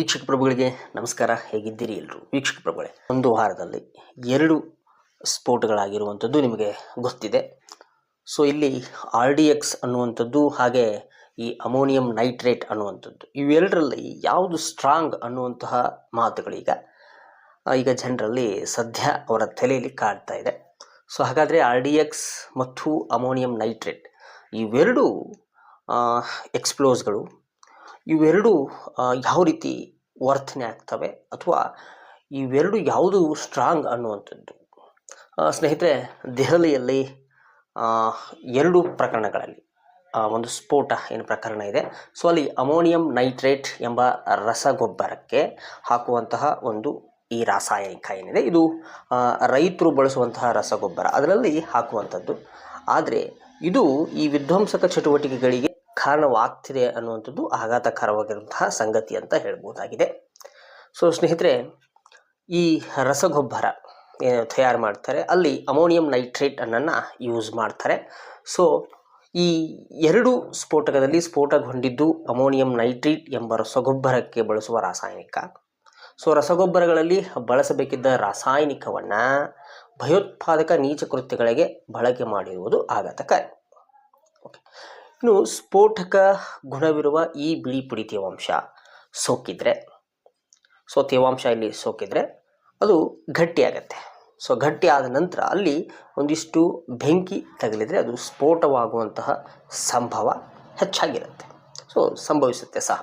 ವೀಕ್ಷಕ ಪ್ರಭುಗಳಿಗೆ ನಮಸ್ಕಾರ. ಹೇಗಿದ್ದೀರಿ ಎಲ್ಲರೂ ವೀಕ್ಷಕ ಪ್ರಭುಗಳೇ, ಒಂದು ವಾರದಲ್ಲಿ ಎರಡು ಸ್ಫೋಟಗಳಾಗಿರುವಂಥದ್ದು ನಿಮಗೆ ಗೊತ್ತಿದೆ. ಸೊ, ಇಲ್ಲಿ ಆರ್ ಡಿ ಎಕ್ಸ್ ಅನ್ನುವಂಥದ್ದು ಹಾಗೆ ಈ ಅಮೋನಿಯಂ ನೈಟ್ರೇಟ್ ಅನ್ನುವಂಥದ್ದು, ಇವೆರಡರಲ್ಲಿ ಯಾವುದು ಸ್ಟ್ರಾಂಗ್ ಅನ್ನುವಂತಹ ಮಾತುಗಳೀಗ ಈಗ? ಜನರಲ್ಲಿ ಸದ್ಯ ಅವರ ತಲೆಯಲ್ಲಿ ಕಾಡ್ತಾ ಇದೆ. ಸೊ, ಹಾಗಾದರೆ ಆರ್ ಡಿ ಎಕ್ಸ್ ಮತ್ತು ಅಮೋನಿಯಂ ನೈಟ್ರೇಟ್ ಇವೆರಡೂ ಎಕ್ಸ್ಪ್ಲೋಸ್ಗಳು ಇವೆರಡು ಯಾವ ರೀತಿ ವರ್ತನೆ ಆಗ್ತವೆ ಅಥವಾ ಇವೆರಡು ಯಾವುದು ಸ್ಟ್ರಾಂಗ್ ಅನ್ನುವಂಥದ್ದು? ಸ್ನೇಹಿತರೆ, ದೆಹಲಿಯಲ್ಲಿ ಎರಡು ಪ್ರಕರಣಗಳಲ್ಲಿ ಒಂದು ಸ್ಫೋಟ ಏನು ಪ್ರಕರಣ ಇದೆ. ಸೊ, ಅಲ್ಲಿ ಅಮೋನಿಯಂ ನೈಟ್ರೇಟ್ ಎಂಬ ರಸಗೊಬ್ಬರಕ್ಕೆ ಹಾಕುವಂತಹ ಒಂದು ಈ ರಾಸಾಯನಿಕ ಏನಿದೆ, ಇದು ರೈತರು ಬಳಸುವಂತಹ ರಸಗೊಬ್ಬರ. ಅದರಲ್ಲಿ ಹಾಕುವಂಥದ್ದು. ಆದರೆ, ಇದು ಈ ವಿಧ್ವಂಸಕ ಚಟುವಟಿಕೆಗಳಿಗೆ ಕಾರಣವಾಗ್ತಿದೆ ಅನ್ನುವಂಥದ್ದು ಆಘಾತಕರವಾಗಿರುವಂತಹ ಸಂಗತಿ ಅಂತ ಹೇಳ್ಬೋದಾಗಿದೆ. ಸೊ ಸ್ನೇಹಿತರೆ, ಈ ರಸಗೊಬ್ಬರ ತಯಾರು ಮಾಡ್ತಾರೆ. ಅಲ್ಲಿ ಅಮೋನಿಯಂ ನೈಟ್ರೇಟ್ ಅನ್ನನ್ನು ಯೂಸ್ ಮಾಡ್ತಾರೆ. ಸೊ ಈ ಎರಡು ಸ್ಫೋಟಕದಲ್ಲಿ ಸ್ಫೋಟಗೊಂಡಿದ್ದು ಅಮೋನಿಯಂ ನೈಟ್ರೇಟ್ ಎಂಬ ರಸಗೊಬ್ಬರಕ್ಕೆ ಬಳಸುವ ರಾಸಾಯನಿಕ. ಸೊ ರಸಗೊಬ್ಬರಗಳಲ್ಲಿ ಬಳಸಬೇಕಿದ್ದ ರಾಸಾಯನಿಕವನ್ನು ಭಯೋತ್ಪಾದಕ ನೀಚ ಕೃತ್ಯಗಳಿಗೆ ಬಳಕೆ ಮಾಡಿರುವುದು ಆಘಾತಕಾರಿ. ಇನ್ನು ಸ್ಫೋಟಕ ಗುಣವಿರುವ ಈ ಬಿಳಿ ಪುಡಿ ತೇವಾಂಶ ಸೋಕಿದ್ರೆ ಸೊ ತೇವಾಂಶ ಇಲ್ಲಿ ಸೋಕಿದ್ರೆ ಅದು ಗಟ್ಟಿಯಾಗತ್ತೆ. ಸೊ ಗಟ್ಟಿ ಆದ ನಂತರ ಅಲ್ಲಿ ಒಂದಿಷ್ಟು ಬೆಂಕಿ ತಗಲಿದ್ರೆ ಅದು ಸ್ಫೋಟವಾಗುವಂತಹ ಸಂಭವ ಹೆಚ್ಚಾಗಿರುತ್ತೆ. ಸೊ ಸಂಭವಿಸುತ್ತೆ ಸಹ.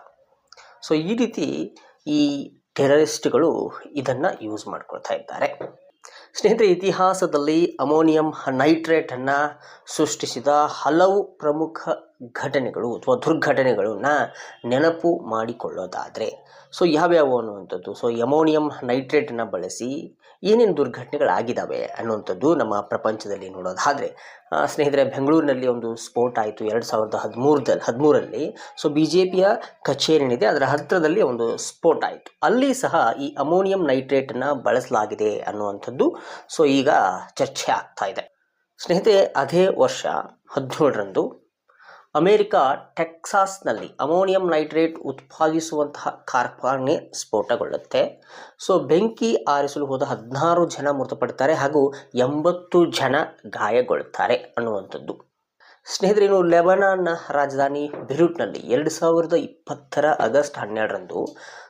ಸೊ ಈ ರೀತಿ ಈ ಟೆರರಿಸ್ಟ್ಗಳು ಇದನ್ನು ಯೂಸ್ ಮಾಡ್ಕೊಳ್ತಾ ಇದ್ದಾರೆ. ಸ್ನೇಹಿತರೆ, ಇತಿಹಾಸದಲ್ಲಿ ಅಮೋನಿಯಂ ನೈಟ್ರೇಟನ್ನು ಸೃಷ್ಟಿಸಿದ ಹಲವು ಪ್ರಮುಖ ಘಟನೆಗಳು ಅಥವಾ ದುರ್ಘಟನೆಗಳನ್ನ ನೆನಪು ಮಾಡಿಕೊಳ್ಳೋದಾದರೆ. ಸೊ ಯಾವ್ಯಾವು ಅನ್ನುವಂಥದ್ದು? ಸೊ ಅಮೋನಿಯಂ ನೈಟ್ರೇಟನ್ನು ಬಳಸಿ ಏನೇನು ದುರ್ಘಟನೆಗಳಾಗಿದ್ದಾವೆ ಅನ್ನುವಂಥದ್ದು ನಮ್ಮ ಪ್ರಪಂಚದಲ್ಲಿ ನೋಡೋದಾದರೆ. ಸ್ನೇಹಿತರೆ, ಬೆಂಗಳೂರಿನಲ್ಲಿ ಒಂದು ಸ್ಫೋಟ ಆಯಿತು ಎರಡು ಸಾವಿರದ ಹದಿಮೂರದಲ್ಲಿ ಹದಿಮೂರಲ್ಲಿ ಸೊ ಬಿ ಜೆ ಪಿಯ ಕಚೇರಿ ಏನಿದೆ ಅದರ ಹತ್ತಿರದಲ್ಲಿ ಒಂದು ಸ್ಫೋಟ ಆಯಿತು. ಅಲ್ಲಿ ಸಹ ಈ ಅಮೋನಿಯಂ ನೈಟ್ರೇಟನ್ನು ಬಳಸಲಾಗಿದೆ ಅನ್ನುವಂಥದ್ದು ಸೊ ಈಗ ಚರ್ಚೆ ಆಗ್ತಾ ಇದೆ. ಸ್ನೇಹಿತರೆ, ಅದೇ ವರ್ಷ ಹದಿನೇಳರಂದು ಅಮೆರಿಕ ಟೆಕ್ಸಾಸ್ನಲ್ಲಿ ಅಮೋನಿಯಂ ನೈಟ್ರೇಟ್ ಉತ್ಪಾದಿಸುವಂತಹ ಕಾರ್ಖಾನೆ ಸ್ಫೋಟಗೊಳ್ಳುತ್ತೆ. ಸೊ, ಬೆಂಕಿ ಆರಿಸಲು ಹೋದ ಹದಿನಾರು ಜನ ಮೃತಪಡ್ತಾರೆ ಹಾಗೂ ಎಂಬತ್ತು ಜನ ಗಾಯಗೊಳ್ಳುತ್ತಾರೆ ಅನ್ನುವಂಥದ್ದು. ಸ್ನೇಹಿತರೆ ಇನ್ನು ಲೆಬನಾನ್ನ ರಾಜಧಾನಿ ಬೆರೂಟ್ನಲ್ಲಿ ಎರಡು ಸಾವಿರದ ಇಪ್ಪತ್ತರ ಆಗಸ್ಟ್ ಹನ್ನೆರಡರಂದು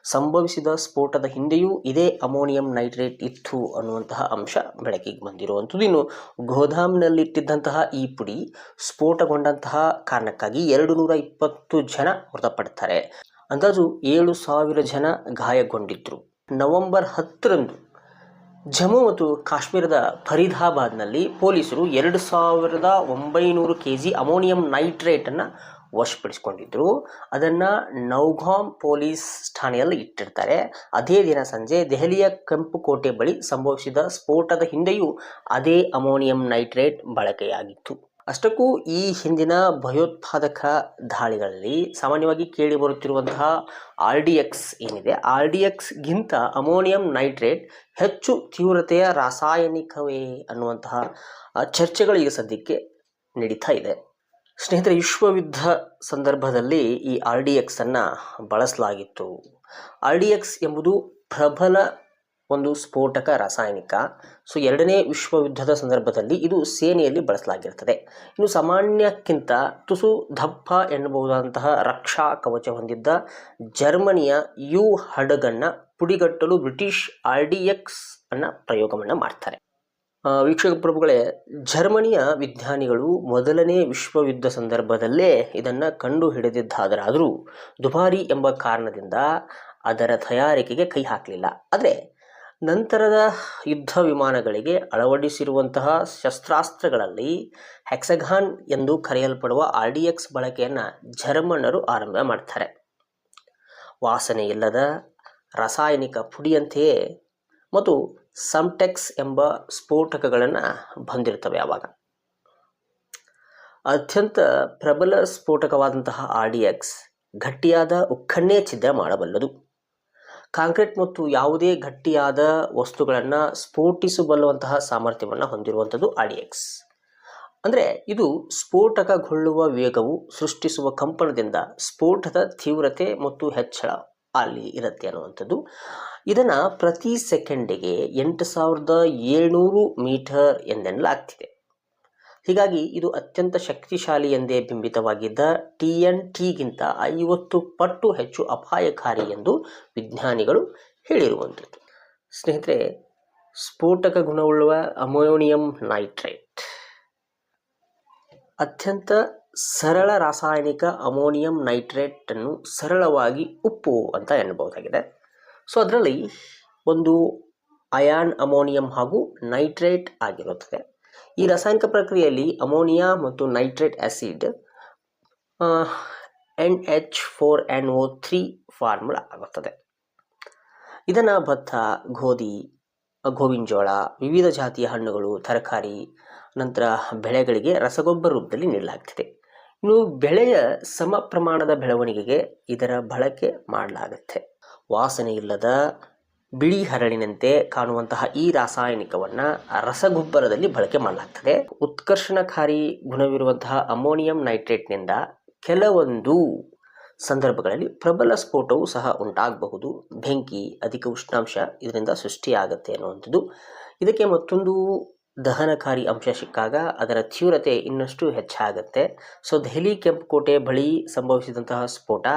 ಸಂಭವಿಸಿದ ಸ್ಫೋಟದ ಹಿಂದೆಯೂ ಇದೇ ಅಮೋನಿಯಂ ನೈಟ್ರೇಟ್ ಇತ್ತು ಅನ್ನುವಂತಹ ಅಂಶ ಬೆಳಕಿಗೆ ಬಂದಿರುವಂಥದ್ದು. ಇನ್ನು ಗೋದಾಮ್ನಲ್ಲಿಟ್ಟಿದ್ದಂತಹ ಈ ಪುಡಿ ಸ್ಫೋಟಗೊಂಡಂತಹ ಕಾರಣಕ್ಕಾಗಿ ಎರಡು ನೂರ ಇಪ್ಪತ್ತು ಜನ ಮೃತಪಡ್ತಾರೆ. ಅಂದಾಜು ಏಳು ಸಾವಿರ ಜನ ಗಾಯಗೊಂಡಿದ್ದರು ನವೆಂಬರ್ ಹತ್ತರಂದು ಜಮ್ಮು ಮತ್ತು ಕಾಶ್ಮೀರದ ಫರೀದಾಬಾದ್ನಲ್ಲಿ ಪೊಲೀಸರು ಎರಡು ಸಾವಿರದ ಒಂಬೈನೂರು ಕೆ ಜಿ ಅಮೋನಿಯಂ ನೈಟ್ರೇಟನ್ನು ವಶಪಡಿಸಿಕೊಂಡಿದ್ದರು. ಅದನ್ನು ನೌಗಾಮ್ ಪೊಲೀಸ್ ಠಾಣೆಯಲ್ಲಿ ಇಟ್ಟಿರ್ತಾರೆ. ಅದೇ ದಿನ ಸಂಜೆ ದೆಹಲಿಯ ಕೆಂಪು ಕೋಟೆ ಬಳಿ ಸಂಭವಿಸಿದ ಸ್ಫೋಟದ ಹಿಂದೆಯೂ ಅದೇ ಅಮೋನಿಯಂ ನೈಟ್ರೇಟ್ ಬಳಕೆಯಾಗಿತ್ತು. ಅಷ್ಟಕ್ಕೂ ಈ ಹಿಂದಿನ ಭಯೋತ್ಪಾದಕ ದಾಳಿಗಳಲ್ಲಿ ಸಾಮಾನ್ಯವಾಗಿ ಕೇಳಿಬರುತ್ತಿರುವಂತಹ ಆರ್ ಡಿ ಎಕ್ಸ್ ಏನಿದೆ, ಆರ್ ಡಿ ಎಕ್ಸ್ಗಿಂತ ಅಮೋನಿಯಂ ನೈಟ್ರೇಟ್ ಹೆಚ್ಚು ತೀವ್ರತೆಯ ರಾಸಾಯನಿಕವೇ ಅನ್ನುವಂತಹ ಚರ್ಚೆಗಳು ಈಗ ಸದ್ಯಕ್ಕೆ ನಡೀತಾ ಇದೆ. ಸ್ನೇಹಿತರೆ, ವಿಶ್ವಯುದ್ಧ ಸಂದರ್ಭದಲ್ಲಿ ಈ ಆರ್ ಡಿ ಎಕ್ಸನ್ನು ಬಳಸಲಾಗಿತ್ತು. ಆರ್ ಡಿ ಎಕ್ಸ್ ಎಂಬುದು ಪ್ರಬಲ ಒಂದು ಸ್ಫೋಟಕ ರಾಸಾಯನಿಕ. ಸೊ ಎರಡನೇ ವಿಶ್ವಯುದ್ಧದ ಸಂದರ್ಭದಲ್ಲಿ ಇದು ಸೇನೆಯಲ್ಲಿ ಬಳಸಲಾಗಿರ್ತದೆ. ಇನ್ನು ಸಾಮಾನ್ಯಕ್ಕಿಂತ ತುಸು ದಪ್ಪ ಎನ್ನಬಹುದಾದಂತಹ ರಕ್ಷಾ ಕವಚ ಹೊಂದಿದ್ದ ಜರ್ಮನಿಯ ಯು ಹಡಗನ್ನು ಪುಡಿಗಟ್ಟಲು ಬ್ರಿಟಿಷ್ ಆರ್ ಡಿ ಎಕ್ಸ್ ಅನ್ನು ಪ್ರಯೋಗವನ್ನು ಮಾಡ್ತಾರೆ. ವೀಕ್ಷಕ ಪ್ರಭುಗಳೇ, ಜರ್ಮನಿಯ ವಿಜ್ಞಾನಿಗಳು ಮೊದಲನೇ ವಿಶ್ವಯುದ್ಧ ಸಂದರ್ಭದಲ್ಲೇ ಇದನ್ನು ಕಂಡು ಹಿಡಿದಿದ್ದಾದರಾದರೂ ದುಬಾರಿ ಎಂಬ ಕಾರಣದಿಂದ ಅದರ ತಯಾರಿಕೆಗೆ ಕೈ ಹಾಕಲಿಲ್ಲ. ಆದರೆ ನಂತರದ ಯುದ್ಧ ವಿಮಾನಗಳಿಗೆ ಅಳವಡಿಸಿರುವಂತಹ ಶಸ್ತ್ರಾಸ್ತ್ರಗಳಲ್ಲಿ ಹೆಕ್ಸಘಾನ್ ಎಂದು ಕರೆಯಲ್ಪಡುವ ಆರ್ ಡಿ ಎಕ್ಸ್ ಬಳಕೆಯನ್ನು ಜರ್ಮನ್ನರು ಆರಂಭ ಮಾಡ್ತಾರೆ. ವಾಸನೆ ಇಲ್ಲದ ರಾಸಾಯನಿಕ ಪುಡಿಯಂತೆಯೇ ಮತ್ತು ಸಮ್ಟೆಕ್ಸ್ ಎಂಬ ಸ್ಫೋಟಕಗಳನ್ನು ಬಂದಿರ್ತವೆ ಆವಾಗ ಅತ್ಯಂತ ಪ್ರಬಲ ಸ್ಫೋಟಕವಾದಂತಹ ಆರ್ ಡಿ ಎಕ್ಸ್ ಗಟ್ಟಿಯಾದ ಉಕ್ಕನ್ನೇ ಛಿದ್ರ ಮಾಡಬಲ್ಲದು. ಕಾಂಕ್ರೀಟ್ ಮತ್ತು ಯಾವುದೇ ಗಟ್ಟಿಯಾದ ವಸ್ತುಗಳನ್ನು ಸ್ಫೋಟಿಸಬಲ್ಲುವಂತಹ ಸಾಮರ್ಥ್ಯವನ್ನು ಹೊಂದಿರುವಂಥದ್ದು ಎಕ್ಸ್. ಅಂದರೆ ಇದು ಸ್ಫೋಟಕಗೊಳ್ಳುವ ವೇಗವು ಸೃಷ್ಟಿಸುವ ಕಂಪನದಿಂದ ಸ್ಫೋಟದ ತೀವ್ರತೆ ಮತ್ತು ಹೆಚ್ಚಳ ಅಲ್ಲಿ ಇರುತ್ತೆ ಅನ್ನುವಂಥದ್ದು. ಇದನ್ನು ಪ್ರತಿ ಸೆಕೆಂಡಿಗೆ ಎಂಟು ಸಾವಿರದ ಏಳ್ನೂರು ಮೀಟರ್ ಎಂದೆನ್ನಲಾಗ್ತಿದೆ. ಹೀಗಾಗಿ ಇದು ಅತ್ಯಂತ ಶಕ್ತಿಶಾಲಿ ಎಂದೇ ಬಿಂಬಿತವಾಗಿದ್ದ ಟಿ ಎನ್ ಟಿಗಿಂತ ಐವತ್ತು ಪಟ್ಟು ಹೆಚ್ಚು ಅಪಾಯಕಾರಿ ಎಂದು ವಿಜ್ಞಾನಿಗಳು ಹೇಳಿರುವಂಥದ್ದು. ಸ್ನೇಹಿತರೆ, ಸ್ಫೋಟಕ ಗುಣವುಳ್ಳ ಅಮೋನಿಯಂ ನೈಟ್ರೇಟ್. ಅತ್ಯಂತ ಸರಳ ರಾಸಾಯನಿಕ ಅಮೋನಿಯಂ ನೈಟ್ರೇಟ್ ಅನ್ನು ಸರಳವಾಗಿ ಉಪ್ಪು ಅಂತ ಎನ್ನಬಹುದಾಗಿದೆ. ಸೊ, ಅದರಲ್ಲಿ ಒಂದು ಅಯಾನ್ ಅಮೋನಿಯಂ ಹಾಗೂ ನೈಟ್ರೇಟ್ ಆಗಿರುತ್ತದೆ. ಈ ರಾಸಾಯನಿಕ ಪ್ರಕ್ರಿಯೆಯಲ್ಲಿ ಅಮೋನಿಯಾ ಮತ್ತು nitrate acid N H four N O three formula ಆಗುತ್ತದೆ. ಇದನ್ನು ಭತ್ತ, ಗೋಧಿ ಗೋವಿನ ಜೋಳ ವಿವಿಧ ಜಾತಿಯ ಹಣ್ಣುಗಳು, ತರಕಾರಿ, ನಂತರ ಬೆಳೆಗಳಿಗೆ ರಸಗೊಬ್ಬರ ರೂಪದಲ್ಲಿ ನೀಡಲಾಗ್ತದೆ. ಇನ್ನು ಬೆಳೆಯ ಸಮ ಪ್ರಮಾಣದ ಬೆಳವಣಿಗೆಗೆ ಇದರ ಬಳಕೆ ಮಾಡಲಾಗುತ್ತೆ. ವಾಸನೆ ಇಲ್ಲದ ಬಿಳಿ ಹರಳಿನಂತೆ ಕಾಣುವಂತಹ ಈ ರಾಸಾಯನಿಕವನ್ನು ರಸಗೊಬ್ಬರದಲ್ಲಿ ಬಳಕೆ ಮಾಡಲಾಗ್ತದೆ. ಉತ್ಕರ್ಷಣಕಾರಿ ಗುಣವಿರುವಂತಹ ಅಮೋನಿಯಂ ನೈಟ್ರೇಟ್ನಿಂದ ಕೆಲವೊಂದು ಸಂದರ್ಭಗಳಲ್ಲಿ ಪ್ರಬಲ ಸ್ಫೋಟವೂ ಸಹ ಉಂಟಾಗಬಹುದು. ಬೆಂಕಿ, ಅಧಿಕ ಉಷ್ಣಾಂಶ ಇದರಿಂದ ಸೃಷ್ಟಿಯಾಗುತ್ತೆ ಅನ್ನುವಂಥದ್ದು. ಇದಕ್ಕೆ ಮತ್ತೊಂದು ದಹನಕಾರಿ ಅಂಶ ಸಿಕ್ಕಾಗ ಅದರ ತೀವ್ರತೆ ಇನ್ನಷ್ಟು ಹೆಚ್ಚಾಗುತ್ತೆ. ಸೊ, ದೆಹಲಿ ಕೆಂಪುಕೋಟೆ ಬಳಿ ಸಂಭವಿಸಿದಂತಹ ಸ್ಫೋಟ,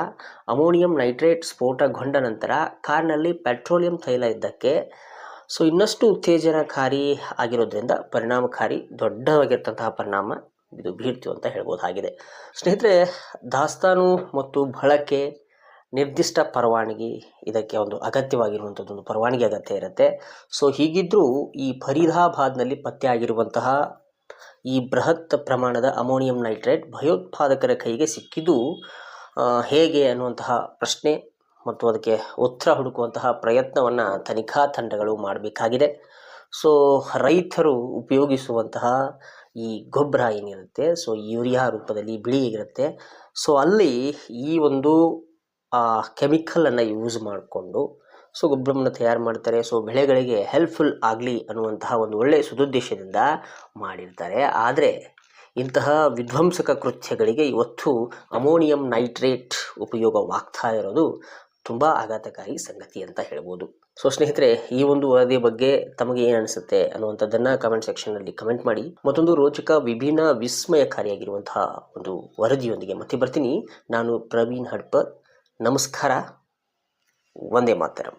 ಅಮೋನಿಯಂ ನೈಟ್ರೇಟ್ ಸ್ಫೋಟಗೊಂಡ ನಂತರ ಕಾರ್ನಲ್ಲಿ ಪೆಟ್ರೋಲಿಯಂ ತೈಲ ಇದ್ದಕ್ಕೆ, ಸೊ, ಇನ್ನಷ್ಟು ಉತ್ತೇಜನಕಾರಿ ಆಗಿರೋದ್ರಿಂದ ಪರಿಣಾಮಕಾರಿ, ದೊಡ್ಡವಾಗಿರ್ತಂತಹ ಪರಿಣಾಮ ಇದು ಬೀರ್ತು ಅಂತ ಹೇಳ್ಬೋದಾಗಿದೆ. ಸ್ನೇಹಿತರೆ, ದಾಸ್ತಾನು ಮತ್ತು ಬಳಕೆ ನಿರ್ದಿಷ್ಟ ಪರವಾನಗಿ ಇದಕ್ಕೆ ಒಂದು ಅಗತ್ಯವಾಗಿರುವಂಥದ್ದು ಒಂದು ಪರವಾನಗಿ ಅಗತ್ಯ ಇರುತ್ತೆ. ಸೊ ಹೀಗಿದ್ದರೂ ಈ ಫರೀದಾಬಾದ್ನಲ್ಲಿ ಪತ್ತೆಯಾಗಿರುವಂತಹ ಈ ಬೃಹತ್ ಪ್ರಮಾಣದ ಅಮೋನಿಯಂ ನೈಟ್ರೇಟ್ ಭಯೋತ್ಪಾದಕರ ಕೈಗೆ ಸಿಕ್ಕಿದ್ದು ಹೇಗೆ ಅನ್ನುವಂತಹ ಪ್ರಶ್ನೆ ಮತ್ತು ಅದಕ್ಕೆ ಉತ್ತರ ಹುಡುಕುವಂತಹ ಪ್ರಯತ್ನವನ್ನು ತನಿಖಾ ತಂಡಗಳು ಮಾಡಬೇಕಾಗಿದೆ. ಸೊ ರೈತರು ಉಪಯೋಗಿಸುವಂತಹ ಈ ಗೊಬ್ಬರ ಏನಿರುತ್ತೆ? ಸೊ ಯೂರಿಯಾ ರೂಪದಲ್ಲಿ ಬಿಳಿ ಇರುತ್ತೆ. ಸೊ ಅಲ್ಲಿ ಈ ಒಂದು ಕೆಮಿಕಲನ್ನು ಯೂಸ್ ಮಾಡಿಕೊಂಡು ಸೊ ಗೊಬ್ಬರವನ್ನು ತಯಾರು ಮಾಡ್ತಾರೆ. ಸೊ ಬೆಳೆಗಳಿಗೆ ಹೆಲ್ಪ್ಫುಲ್ ಆಗಲಿ ಅನ್ನುವಂತಹ ಒಂದು ಒಳ್ಳೆಯ ಸದುದ್ದೇಶದಿಂದ ಮಾಡಿರ್ತಾರೆ. ಆದರೆ ಇಂತಹ ವಿಧ್ವಂಸಕ ಕೃತ್ಯಗಳಿಗೆ ಇವತ್ತು ಅಮೋನಿಯಂ ನೈಟ್ರೇಟ್ ಉಪಯೋಗವಾಗ್ತಾ ಇರೋದು ತುಂಬ ಆಘಾತಕಾರಿ ಸಂಗತಿ ಅಂತ ಹೇಳ್ಬೋದು. ಸೊ ಸ್ನೇಹಿತರೆ, ಈ ಒಂದು ವರದಿ ಬಗ್ಗೆ ತಮಗೆ ಏನು ಅನಿಸುತ್ತೆ ಅನ್ನುವಂಥದ್ದನ್ನು ಕಮೆಂಟ್ ಸೆಕ್ಷನ್ನಲ್ಲಿ ಕಮೆಂಟ್ ಮಾಡಿ. ಮತ್ತೊಂದು ರೋಚಕ, ವಿಭಿನ್ನ, ವಿಸ್ಮಯಕಾರಿಯಾಗಿರುವಂತಹ ಒಂದು ವರದಿಯೊಂದಿಗೆ ಮತ್ತೆ ಬರ್ತೀನಿ. ನಾನು ಪ್ರವೀಣ್ ಹಡ್ಪರ್ ನಮಸ್ಕಾರ. ವಂದೇ ಮಾತರಂ.